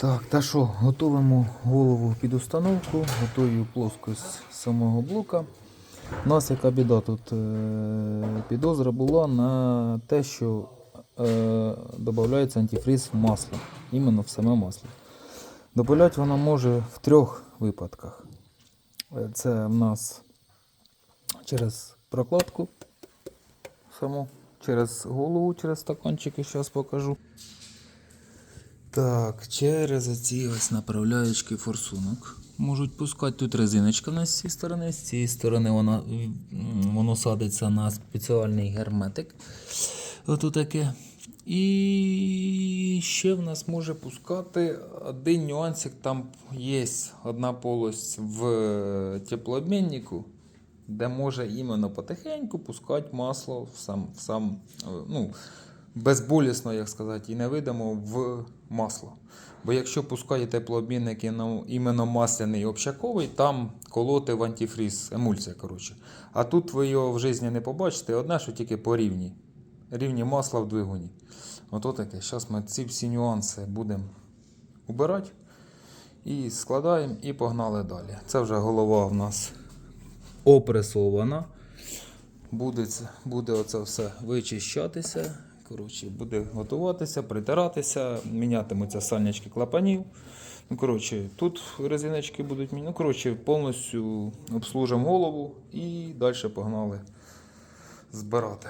Так, та що, готуємо голову під установку, готую плоскость самого блока. У нас яка біда тут е, підозра була на те, що е, додається антифриз в масло, іменно в саме масло. Добавляти вона може в трьох випадках. Е, Це в нас через прокладку саму, через голову, через стаканчики, зараз покажу. Так, через ці ось направляючки форсунок. Можуть пускати тут резиночка у нас з сторони, з цієї сторони вона, воно садиться на спеціальний герметик. Ото таке. І ще в нас може пускати один нюансик. Там є одна полость в теплообміннику, де може іменно потихеньку пускати масло в сам, в сам е, ну, безболісно, як сказати, і невидимо в масло. Бо якщо пускає теплообмінник іменно- іменно масляний общаковий, там колоти в антифріз, емульсія. коротше. А тут ви його в житті не побачите, одне, що тільки по рівні. Рівні масла в двигуні. Ото таке. Зараз ми ці всі нюанси будемо убирати. І складаємо і погнали далі. Це вже голова в нас опресована. Буде, буде оце все вичищатися. Коротше, буде готуватися, притиратися, мінятимуться сальнички клапанів. Ну, коротше, тут резиночки будуть міняти. Ну, коротше, повністю обслужимо голову і далі погнали збирати.